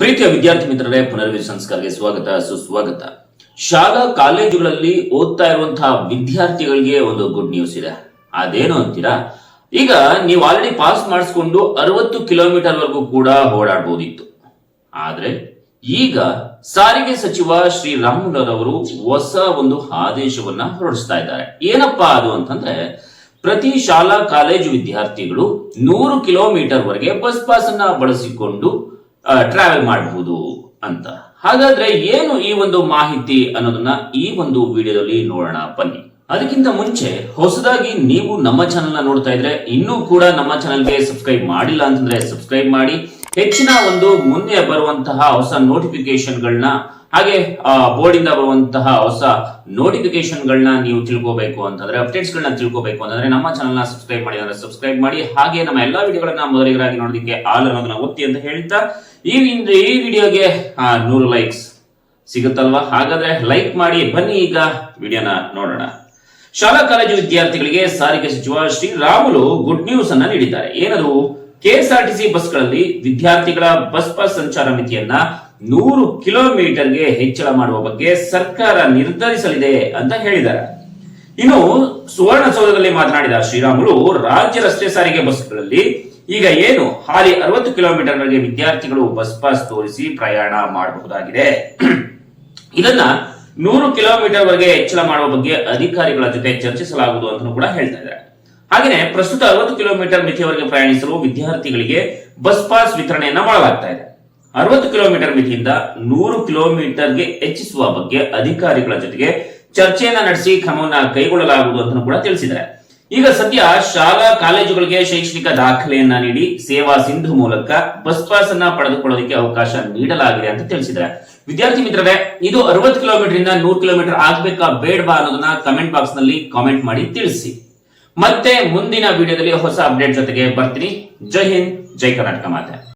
ಪ್ರೀತಿಯ ವಿದ್ಯಾರ್ಥಿ ಮಿತ್ರರೇ ಪುನರ್ವಿ ಸಂಸ್ಕಾರಕ್ಕೆ ಸ್ವಾಗತ, ಸುಸ್ವಾಗತ. ಶಾಲಾ ಕಾಲೇಜುಗಳಲ್ಲಿ ಓದ್ತಾ ಇರುವಂತಹ ವಿದ್ಯಾರ್ಥಿಗಳಿಗೆ ಒಂದು ಗುಡ್ ನ್ಯೂಸ್ ಇದೆ. ಅದೇನು ಅಂತೀರಾ? ಈಗ ನೀವು ಆಲ್ರೆಡಿ ಪಾಸ್ ಮಾಡಿಸ್ಕೊಂಡು ಅರವತ್ತು ಕಿಲೋಮೀಟರ್ ವರೆಗೂ ಕೂಡ ಓಡಾಡಬಹುದಿತ್ತು ಆದ್ರೆ ಈಗ ಸಾರಿಗೆ ಸಚಿವ ಶ್ರೀ ರಾಮುಲರವರು ಹೊಸ ಒಂದು ಆದೇಶವನ್ನ ಹೊರಡಿಸ್ತಾ ಇದ್ದಾರೆ. ಏನಪ್ಪಾ ಅದು ಅಂತಂದ್ರೆ, ಪ್ರತಿ ಶಾಲಾ ಕಾಲೇಜು ವಿದ್ಯಾರ್ಥಿಗಳು ನೂರು ಕಿಲೋಮೀಟರ್ ವರೆಗೆ ಬಸ್ ಪಾಸ್ ಅನ್ನ ಬಳಸಿಕೊಂಡು ಟ್ರಾವೆಲ್ ಮಾಡಬಹುದು ಅಂತ. ಹಾಗಾದ್ರೆ ಏನು ಈ ಒಂದು ಮಾಹಿತಿ ಅನ್ನೋದನ್ನ ಈ ಒಂದು ವಿಡಿಯೋದಲ್ಲಿ ನೋಡೋಣ, ಬನ್ನಿ. ಅದಕ್ಕಿಂತ ಮುಂಚೆ, ಹೊಸದಾಗಿ ನೀವು ನಮ್ಮ ಚಾನೆಲ್ನ ನೋಡ್ತಾ ಇದ್ರೆ ಇನ್ನೂ ಕೂಡ ನಮ್ಮ ಚಾನೆಲ್ಗೆ ಸಬ್ಸ್ಕ್ರೈಬ್ ಮಾಡಿಲ್ಲ ಅಂತಂದ್ರೆ ಸಬ್ಸ್ಕ್ರೈಬ್ ಮಾಡಿ. ಹೆಚ್ಚಿನ ಒಂದು ಮುಂದೆ ಬರುವಂತಹ ಹೊಸ ನೋಟಿಫಿಕೇಶನ್ಗಳನ್ನ ಹಾಗೆ ಬೋರ್ಡ್ ಇಂದ ಬರುವಂತಹ ಹೊಸ ನೋಟಿಫಿಕೇಶನ್ ಗಳನ್ನ ನೀವು ತಿಳ್ಕೋಬೇಕು ಅಂತಂದ್ರೆ ಅಪ್ಡೇಟ್ಸ್ ಗಳನ್ನ ತಿಳ್ಕೋಬೇಕು ಅಂತಂದ್ರೆ, ನಮ್ಮ ಚಾನಲ್ನ ಸಬ್ಸ್ಕ್ರೈಬ್ ಮಾಡಿ ಅಂದ್ರೆ ಸಬ್ಸ್ಕ್ರೈಬ್ ಮಾಡಿ, ಹಾಗೆ ನಮ್ಮ ಎಲ್ಲಾ ವಿಡಿಯೋಗಳನ್ನ ಮೊದಲಿಗರಾಗಿ ನೋಡೋದಕ್ಕೆ ಆಲ್ ಅನ್ನೋದನ್ನ ಒತ್ತಿ ಅಂತ ಹೇಳ್ತಾ, ಈ ಈ ವಿಡಿಯೋಗೆ ನೂರು ಲೈಕ್ಸ್ ಸಿಗುತ್ತಲ್ವಾ? ಹಾಗಾದ್ರೆ ಲೈಕ್ ಮಾಡಿ, ಬನ್ನಿ ಈಗ ವಿಡಿಯೋನ ನೋಡೋಣ. ಶಾಲಾ ಕಾಲೇಜು ವಿದ್ಯಾರ್ಥಿಗಳಿಗೆ ಸಾರಿಗೆ ಸಚಿವ ಶ್ರೀರಾಮುಲು ಗುಡ್ ನ್ಯೂಸ್ ಅನ್ನ ನೀಡಿದ್ದಾರೆ. ಏನದು? ಕೆಎಸ್ಆರ್ಟಿಸಿ ಬಸ್ಗಳಲ್ಲಿ ವಿದ್ಯಾರ್ಥಿಗಳ ಬಸ್ ಪಾಸ್ ಸಂಚಾರ ಮಿತಿಯನ್ನ ನೂರು ಕಿಲೋಮೀಟರ್ಗೆ ಹೆಚ್ಚಳ ಮಾಡುವ ಬಗ್ಗೆ ಸರ್ಕಾರ ನಿರ್ಧರಿಸಲಿದೆ ಅಂತ ಹೇಳಿದ್ದಾರೆ. ಇನ್ನು ಸುವರ್ಣಸೌಧದಲ್ಲಿ ಮಾತನಾಡಿದ ಶ್ರೀರಾಮುಲು, ರಾಜ್ಯ ರಸ್ತೆ ಸಾರಿಗೆ ಬಸ್ಗಳಲ್ಲಿ ಈಗ ಏನು ಹಾಲಿ ಅರವತ್ತು ಕಿಲೋಮೀಟರ್ಗಳಿಗೆ ವಿದ್ಯಾರ್ಥಿಗಳು ಬಸ್ ಪಾಸ್ ತೋರಿಸಿ ಪ್ರಯಾಣ ಮಾಡಬಹುದಾಗಿದೆ. ಇದನ್ನ ನೂರು ಕಿಲೋಮೀಟರ್ ವರೆಗೆ ಹೆಚ್ಚಳ ಮಾಡುವ ಬಗ್ಗೆ ಅಧಿಕಾರಿಗಳ ಜೊತೆ ಚರ್ಚಿಸಲಾಗುವುದು ಅಂತ ಕೂಡ ಹೇಳ್ತಾ ಇದ್ದಾರೆ. ಹಾಗೆಯೇ ಪ್ರಸ್ತುತ ಅರವತ್ತು ಕಿಲೋಮೀಟರ್ ಮಿತಿಯವರೆಗೆ ಪ್ರಯಾಣಿಸಲು ವಿದ್ಯಾರ್ಥಿಗಳಿಗೆ ಬಸ್ ಪಾಸ್ ವಿತರಣೆಯನ್ನ ಮಾಡಲಾಗ್ತಾ ಇದೆ. ಅರವತ್ತು ಕಿಲೋಮೀಟರ್ ಮಿತಿಯಿಂದ ನೂರು ಕಿಲೋಮೀಟರ್ಗೆ ಹೆಚ್ಚಿಸುವ ಬಗ್ಗೆ ಅಧಿಕಾರಿಗಳ ಜೊತೆಗೆ ಚರ್ಚೆಯನ್ನ ನಡೆಸಿ ಕ್ರಮವನ್ನ ಕೈಗೊಳ್ಳಲಾಗುವುದು ಅಂತ ಕೂಡ ತಿಳಿಸಿದ್ದಾರೆ. ಈಗ ಸದ್ಯ ಶಾಲಾ ಕಾಲೇಜುಗಳಿಗೆ ಶೈಕ್ಷಣಿಕ ದಾಖಲೆಯನ್ನ ನೀಡಿ ಸೇವಾ ಸಿಂಧು ಮೂಲಕ ಬಸ್ ಪಾಸ್ ಅನ್ನ ಪಡೆದುಕೊಳ್ಳೋದಕ್ಕೆ ಅವಕಾಶ ನೀಡಲಾಗಿದೆ ಅಂತ ತಿಳಿಸಿದ್ದಾರೆ. ವಿದ್ಯಾರ್ಥಿ ಮಿತ್ರರೇ, ಇದು ಅರವತ್ತು ಕಿಲೋಮೀಟರ್ ಇಂದ ನೂರು ಕಿಲೋಮೀಟರ್ ಆಗ್ಬೇಕಾ ಬೇಡವಾ ಅನ್ನೋದನ್ನ ಕಮೆಂಟ್ ಬಾಕ್ಸ್ನಲ್ಲಿ ಕಾಮೆಂಟ್ ಮಾಡಿ ತಿಳಿಸಿ. ಮತ್ತೆ ಮುಂದಿನ ವಿಡಿಯೋದಲ್ಲಿ ಹೊಸ ಅಪ್ಡೇಟ್ ಜೊತೆಗೆ ಬರ್ತೀನಿ. ಜೈ ಹಿಂದ್, ಜೈ ಕರ್ನಾಟಕ ಮಾತೆ.